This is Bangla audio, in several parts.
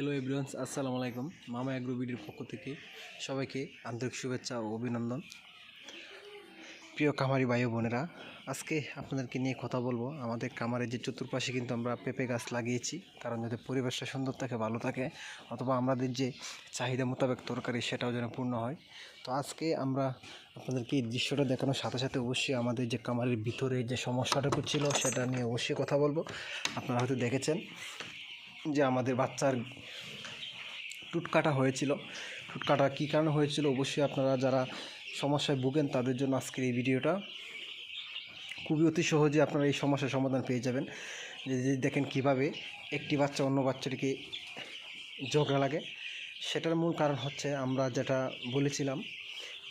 হ্যালো এভরিওয়ান্স আসসালামু আলাইকুম। মামা অ্যাগ্রো বিডির পক্ষ থেকে সবাইকে আন্তরিক শুভেচ্ছা ও অভিনন্দন। প্রিয় কামারি ভাই বোনেরা, আজকে আপনাদেরকে নিয়ে কথা বলব। আমাদের কামারের যে চতুর্পাশে কিন্তু আমরা পেঁপে গাছ লাগিয়েছি। কারণ যাতে পরিবেশটা সুন্দর থাকে, ভালো থাকে, অথবা আমাদের যে চাহিদা মোতাবেক তরকারি, সেটাও যেন পূর্ণ হয়। তো আজকে আমরা আপনাদেরকে এই দৃশ্যটা দেখানোর সাথে সাথে অবশ্যই আমাদের যে কামারের ভিতরে যে সমস্যাটুকু ছিল, সেটা নিয়ে অবশ্যই কথা বলব। আপনারা হয়তো দেখেছেন যে আমাদের বাচ্চার টুটকাটা হয়েছিল। টুট কাটা কী কারণে হয়েছিল? অবশ্যই আপনারা যারা সমস্যায় ভুগেন, তাদের জন্য আজকের এই ভিডিওটা খুবই অতি সহজে আপনারা এই সমস্যার সমাধান পেয়ে যাবেন। যে দেখেন কীভাবে একটি বাচ্চা অন্য বাচ্চাটিকে ঝগড়া লাগে। সেটার মূল কারণ হচ্ছে আমরা যেটা বলেছিলাম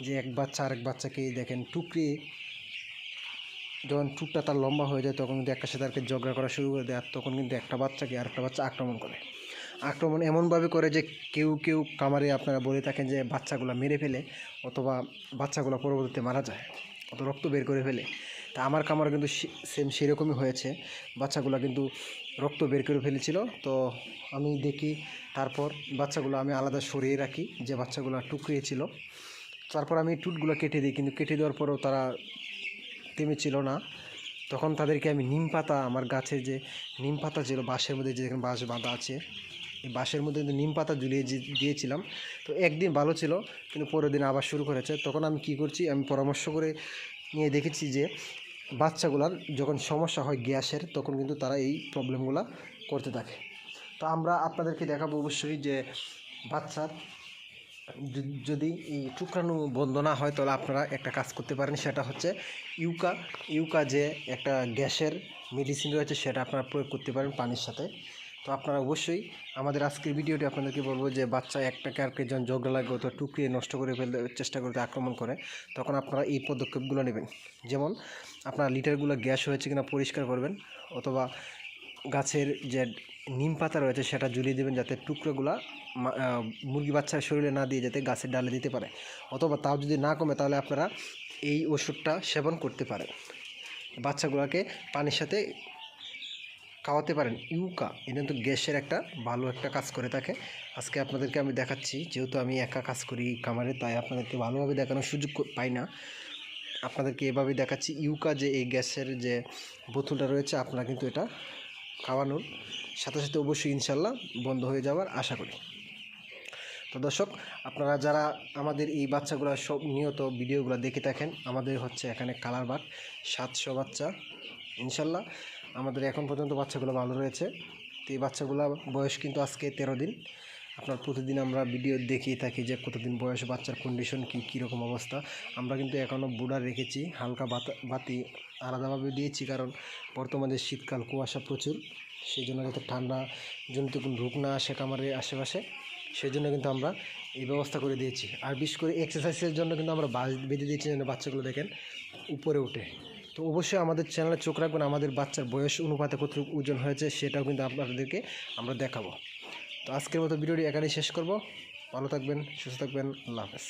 যে, এক বাচ্চা আরেক বাচ্চাকে দেখেন টুকরিয়ে যখন টুকটা তার লম্বা হয়ে যায়, তখন কিন্তু একটা সাথে আরেককে ঝগড়া করা শুরু করে দেয়, আর তখন কিন্তু একটা বাচ্চাকে আরেকটা বাচ্চা আক্রমণ করে। আক্রমণ এমনভাবে করে যে কেউ কেউ কামারে আপনারা বলে থাকেন যে বাচ্চাগুলো মেরে ফেলে অথবা বাচ্চাগুলো পরবর্তীতে মারা যায় অত রক্ত বের করে ফেলে। তা আমার কামার কিন্তু সেম সেরকমই হয়েছে। বাচ্চাগুলো কিন্তু রক্ত বের করে ফেলেছিল। তো আমি দেখি তারপর বাচ্চাগুলো আমি আলাদা সরিয়ে রাখি, যে বাচ্চাগুলো টুকরিয়েছিল। তারপর আমি টুটগুলো কেটে দিই, কিন্তু কেটে দেওয়ার পরেও তারা থেমে ছিল না। তখন তাদেরকে আমি নিম পাতা আমার গাছের যে নিম পাতা ছিল, বাঁশের মধ্যে যে যেখানে বাঁশ বাঁধা আছে, এই বাঁশের মধ্যে কিন্তু নিম পাতা ঝুলিয়ে দিয়েছিলাম। তো একদিন ভালো ছিল, কিন্তু পরের দিন আবার শুরু করেছে। তখন আমি কি করছি, আমি পরামর্শ করে নিয়ে দেখেছি যে বাচ্চাগুলার যখন সমস্যা হয় গ্যাসের, তখন কিন্তু তারা এই প্রবলেমগুলো করতে থাকে। তো আমরা আপনাদেরকে দেখাবো অবশ্যই যে বাচ্চার যদি এই টুকরানো বন্ধ না হয়, তাহলে আপনারা একটা কাজ করতে পারেন, সেটা হচ্ছে ইউকা ইউকা যে একটা গ্যাসের মেডিসিন রয়েছে, সেটা আপনারা প্রয়োগ করতে পারেন পানির সাথে। তো আপনারা অবশ্যই আমাদের আজকের ভিডিওটি আপনাদেরকে বলব যে, বাচ্চা একটা আরেকটা যখন ঝগড়া লাগে, অথবা টুকরিয়ে নষ্ট করে ফেলতে, চেষ্টা করতে আক্রমণ করে, তখন আপনারা এই পদক্ষেপগুলো নেবেন। যেমন, আপনার লিটারগুলো গ্যাস হয়েছে কিনা পরিষ্কার করবেন, অথবা গাছের যে নিম পাতা রয়েছে, সেটা ঝুলিয়ে দেবেন যাতে টুকরোগুলা মুরগি বাচ্চার শরীরে না দিয়ে যাতে গাছের ডালে দিতে পারে। অথবা তাও যদি না কমে, তাহলে আপনারা এই ওষুধটা সেবন করতে পারেন। বাচ্চাগুলোকে পানির সাথে খাওয়াতে পারেন। ইউকা, এটা কিন্তু গ্যাসের একটা ভালো একটা কাজ করে থাকে। আজকে আপনাদেরকে আমি দেখাচ্ছি, যেহেতু আমি একা কাজ করি কামারে তাই আপনাদেরকে ভালোভাবে দেখানোর সুযোগ পাই না। আপনাদেরকে এভাবে দেখাচ্ছি, ইউকা যে এই গ্যাসের যে বোতলটা রয়েছে, আপনারা কিন্তু এটা খাওয়ানোর সাথে সাথে অবশ্যই ইনশাল্লাহ বন্ধ হয়ে যাওয়ার আশা করি। তো দর্শক, আপনারা যারা আমাদের এই বাচ্চাগুলো সব নিয়ত ভিডিওগুলো দেখে থাকেন, আমাদের হচ্ছে এখানে কালার বাট, সাতশো বাচ্চা। ইনশাল্লাহ আমাদের এখন পর্যন্ত বাচ্চাগুলো ভালো রয়েছে। তো এই বাচ্চাগুলো বয়স কিন্তু আজকে তেরো দিন। আপনার প্রতিদিন আমরা ভিডিও দেখিয়ে থাকি যে কতদিন বয়স, বাচ্চার কন্ডিশন কী, কীরকম অবস্থা। আমরা কিন্তু এখনও বুড়ার রেখেছি, হালকা বাতা আলাদাভাবে দিয়েছি কারণ বর্তমানে শীতকাল, কুয়াশা প্রচুর। সেই জন্য যাতে ঠান্ডা জনিত কোনো রোগ না আসে কামারের আশেপাশে সেই জন্য কিন্তু আমরা এই ব্যবস্থা করে দিয়েছি। আর বিশেষ করে এক্সারসাইজের জন্য কিন্তু আমরা বাস বেঁধে দিয়েছি, যেন বাচ্চাগুলো দেখেন উপরে উঠে তো অবশ্যই আমাদের চ্যানেলে চোখ রাখবেন, আমাদের বাচ্চার বয়স অনুপাতে কতটুকু ওজন হয়েছে, সেটাও কিন্তু আপনাদেরকে আমরা দেখাবো। তো আজকের মতো ভিডিওটি এখানেই শেষ করব। ভালো থাকবেন সুস্থ থাকবেন আল্লাহ হাফেজ।